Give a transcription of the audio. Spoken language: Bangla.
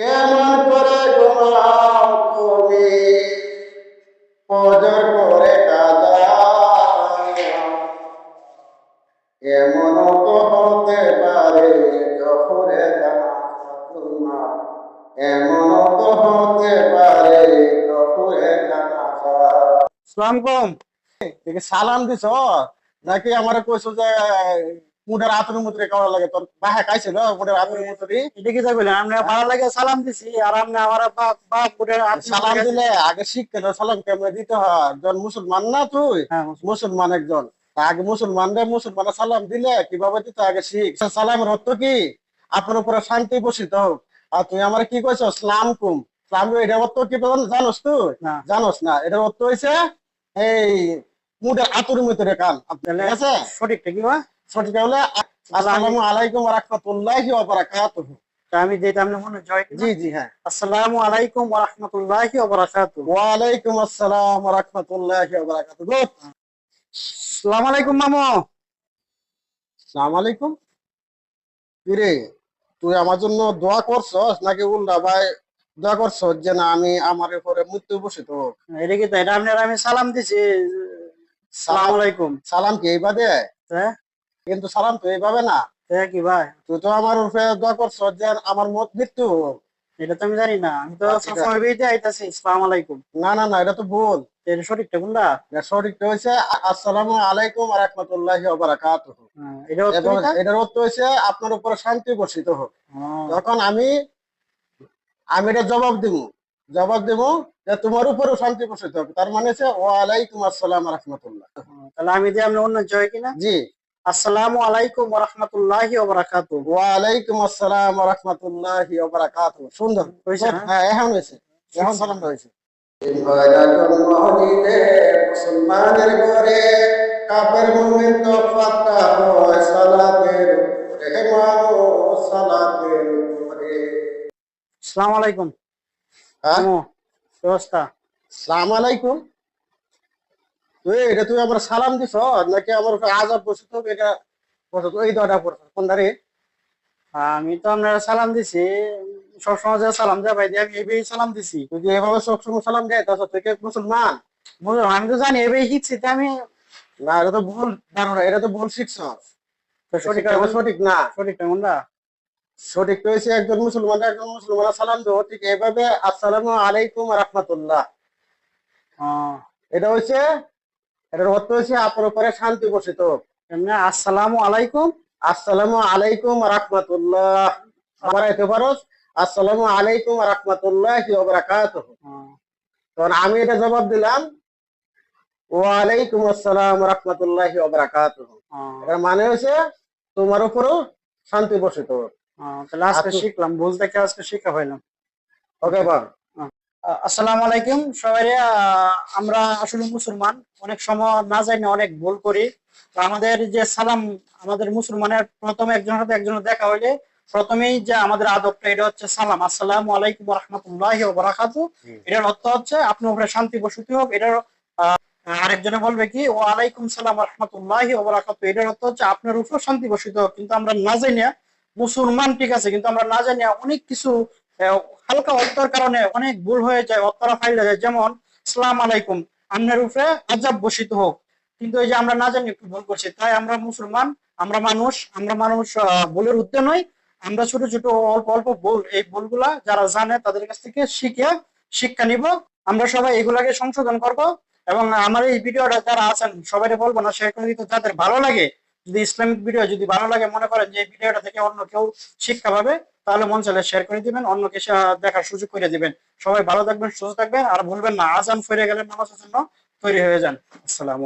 কেমন করে ঘুমাও তুমি? পজর করে এমন তো হতে পারে তোমার এমন তো হতে পারে সালাম দিছ? নাকি আমার কইছো যে মুডের আতর খাওয়া লাগে। তোর বাহে মুডের আতর এটা কি আমরা ভালো লাগে সালাম দিছি। আর আপনি আমার বাপ বাপ সালাম দিলে আগে শিখতে সালাম কেমনে দিতে হয়? একজন মুসলমান না তুই? হ্যাঁ মুসলমান। একজন। আগে মুসলমান সালাম দিলে কীভাবে দিতে আগে শিখ? সালামের অর্থ কি? আপনার উপরে শান্তি বসিত হোক। আর তুই আমার কি কইছ? সালাম কুম। সালাম এটার অর্থ কি জানোস তুই? না। জানোস না। এটার অর্থ হইছে এই মুডের আতুর ভিতরে কান। তাহলে ঠিক আছে? সঠিকটা কি বা হলে আসসালামু আলাইকুম ওয়া রাহমাতুল্লাহি ওয়া বারাকাতুহু। আমি যেটা আপনি মনে জয় জি জি হ্যাঁ। আসসালামু আলাইকুম ওয়া রাহমাতুল্লাহি ওয়া বারাকাতুহু। ওয়া আলাইকুম আসসালাম ওয়া রাহমাতুল্লাহি ওয়া বারাকাতুহু। আসসালামু আলাইকুম মামু। আসসালামু আলাইকুম। কিরে তুই আমার জন্য দোয়া করছস নাকি উল্টা ভাই দোয়া করছস যে না আমি আমার উপরে মৃত্যু বসে তো এটা কি তাই? আপনার আমি সালাম দিছি। আসসালামু আলাইকুম। সালাম কি এইভাবে হ্যাঁ? কিন্তু সালাম তো এইভাবে না। হ্যাঁ কি ভাই? তুই তো আমার উপরে দোয়া করছস যে আমার মত মৃত্যু হোক। এটা তো আমি জানি না। আমি তো আচ্ছা। সবসময় বেরিয়ে আইতাছি। আসসালামু আলাইকুম। না না না এটা তো ভুল। সঠিকটা কোনটা? এটা সঠিকটা আসসালামু আলাইকুম ওয়া রাহমাতুল্লাহি ওয়া বারাকাতুহু। হ্যাঁ, এটা কোনটা? এটার অর্থ আপনার উপরে শান্তি বর্ষিত হোক। হ্যাঁ, তখন আমি আমি এটা জবাব দিব জবাব দিব যে তোমার উপরেও শান্তি বর্ষিত হোক। তার মানে হচ্ছে ওয়ালাইকুম আসসালাম রহমতুল্লাহ। হ্যাঁ, তাহলে আমি যে আপনি অন্য জয় কিনা? জি। আসসালামু আলাইকুম ওয়া রাহমাতুল্লাহি ওয়া বারাকাতুহু ওয়ালাইকুম আসসালাম রহমতুল্লাহ বারাকাত সুন্দর। হয়েছে হ্যাঁ? এখন হয়েছে। এখন সালামটা হয়েছে। মুসলমানের ঘরে কাপের মুমিন তো ফাতা হয় সালাতের উপরে। মানুষ সালাতের উপরে। আসসালামু আলাইকুম। হ্যাঁ? ব্যবস্থা সালাম আলাইকুম। এটা তুই আমার সালাম দিছ? নাকি আমার আজাব বসে তো এটা বসে তো এই দটা পড়ছে? কোন দাঁড়ে? আমি তো আপনার সালাম দিছি। সবসময় যে সালাম যা ভাই দিয়ে আমি এবেই সালাম দিছি। তুই যে এভাবে সবসময় সালাম দেয় তাছাড়া তুই কে মুসলমান? বুঝলাম আমি তো জানি এবেই শিখছি তা আমি না এটা তো ভুল ধারণা এটা তো ভুল শিখছ। তো সঠিক সঠিক সঠিক না। সঠিকটা কোনটা সঠিক হয়েছে একজন মুসলমান একজন মুসলমান সালাম দেবো। ঠিক এভাবে আসসালামু আলাইকুম রহমতুল্লাহ। এটা হচ্ছে এটার অর্থ হচ্ছে আপনার উপরে শান্তি বসিত। এমনি আসসালামু আলাইকুম আসসালামু আলাইকুম রহমতুল্লাহ। আবার এতে পারো আসসালামু আলাইকুম রহমতুল্লাহ হ্যাঁ, তখন আমি এটা জবাব দিলাম ওয়ালাইকুম আসসালাম রহমতুল্লাহ বারাকাতুহ। হ্যাঁ, এর মানে হচ্ছে তোমার উপরেও শান্তি বসিত। হ্যাঁ, তাহলে আজকে শিখলাম আজকে শিখা হইলাম ওকে বা আসসালামু আলাইকুম সবাই আমরা আসলে মুসলমান। অনেক সময় না জানি অনেক ভুল করি। তো আমাদের যে সালাম আমাদের মুসলমানের প্রথমে একজনের সাথে একজনের দেখা হইলে প্রথমেই যে আমাদের আদবটা এটা হচ্ছে সালাম। আসসালামু আলাইকুম রহমতুল্লাহ বারাকাতু। এটার অর্থ হচ্ছে আপনার উপরে শান্তি বসতি হোক এটার আহ, আরেকজনে বলবে কি ও আলাইকুম সালাম রহমতুল্লাহ বারাকাতু এটার অর্থ হচ্ছে আপনার উপর শান্তি বসিত হোক। কিন্তু আমরা না জানি মুসলমান ঠিক আছে কিন্তু আমরা না জানি অনেক কিছু হালকা অর্থের কারণে অনেক ভুল হয়ে যায় অর্থরা ফাইলে যায়। যেমন সালাম আলাইকুম আপনার উপরে আজাব বসিত হোক। কিন্তু এই যে আমরা না জানি একটু ভুল করছি তাই আমরা মুসলমান আমরা মানুষ আমরা মানুষ আহ, ভুলের উদ্দে নই। আমরা ছোট ছোট অল্প অল্প ভুল এই ভুলগুলা যারা জানে তাদের কাছ থেকে শিখে শিক্ষা নিব। আমরা সবাই এগুলাকে সংশোধন করব এবং আমার এই ভিডিওটা যারা আছেন সবাই বলব না শেয়ার করে দিতে। যাদের ভালো লাগে যদি ইসলামিক ভিডিও যদি ভালো লাগে মনে করেন যে ভিডিওটা থেকে অন্য কেউ শিক্ষা পাবে তাহলে মন চাইলে শেয়ার করে দিবেন, অন্যকে দেখার সুযোগ করে দিবেন। সবাই ভালো থাকবেন, সুস্থ থাকবেন, আর ভুলবেন না। আজান ফিরে গেলে নামাজের জন্য তৈরি হয়ে যান। আসসালাম